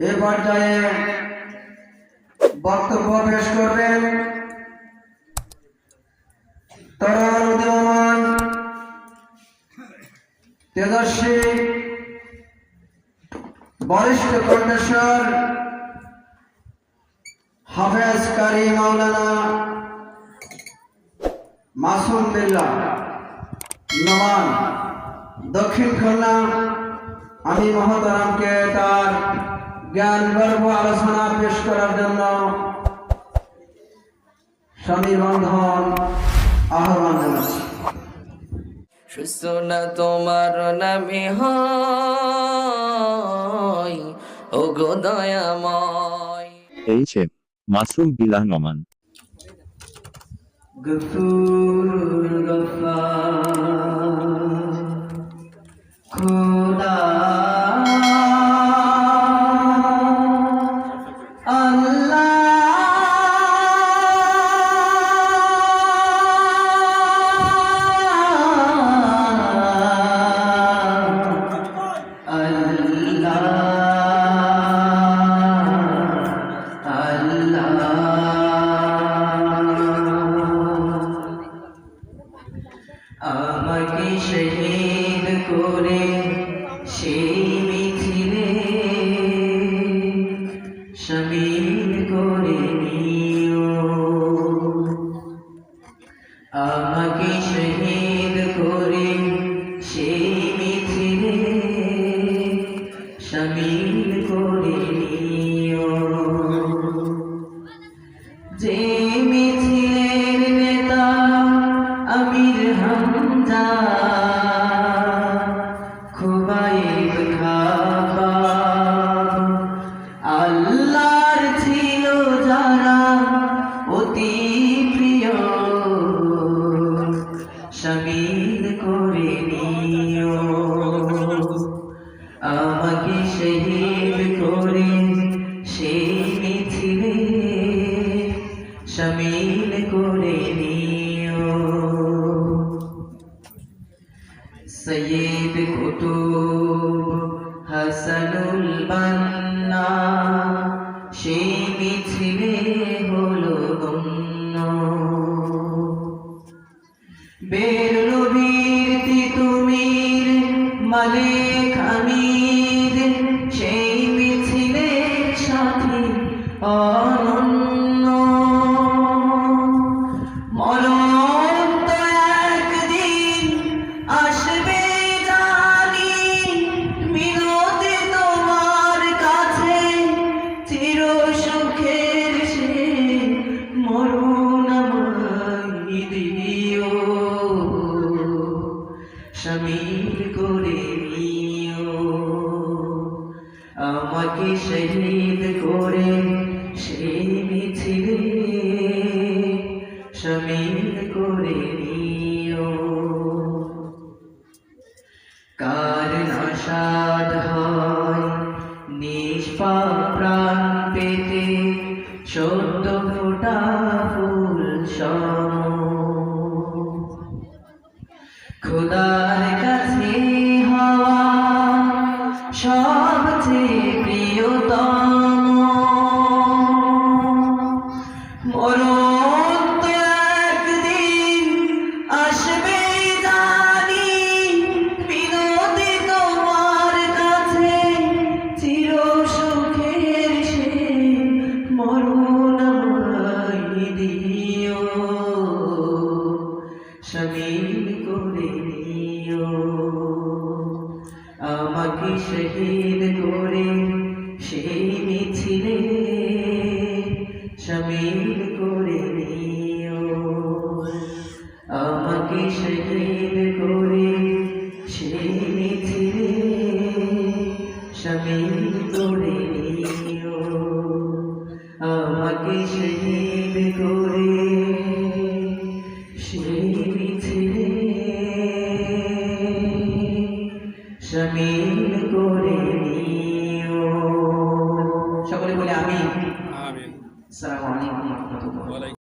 এ পর্যায়ে বক্তব্য পেশ করবেন তরুণ উদীয়মান তেজস্বী বরিষ্ঠ কণ্ঠেশ্বর হাফেজ কারি মাওলানা মাসুম বিল্লাহ নমান দক্ষিণ খুলনা, আমি মহতারামকে তার জ্ঞান গর্ব আলোচনা পেশ করার জন্য স্বামীর বন্ধন আহ্বান জানাচ্ছি। সুসনা তোমার নামে হয় ও গো দয়াময়। এইচ এম মাসুম বিল্লাহ নমান। গফুর গফার। আমাকে শহীদ করে সেই মিছিলে শমীর করে নিও মিছিলের নেতা আমির হামজা। খুবাইব খাবাব আল্লাহর ছিল যারা অতি প্রিয়। শামিল করে নিও। আমাকে শহীদ করে সেই মিছিলে শামিল করে নিও। সৈয়দ কুতুব হাসানুল বান্না সেই মিছিলে হলো গণ্য। বেরুবীর তিতুমির, মালিক আমির, সেই মিছিলের সাথে অনন্য আমাকে শহীদ করে, সেই মিছিলে শমীর করে নিও। কার নাসাদ হয়, নিষ্পাপ প্রাণ পেতে সদ্য ফোটা ফুল সম। খোদার কাছে মরণ তো একদিন আসবে জানি বিনতি তোমার কাছে চির সুখের সে মরণ দিও। শমীল করে নিও আমাকে শহীদ করে সকলে বলে আমি আমিন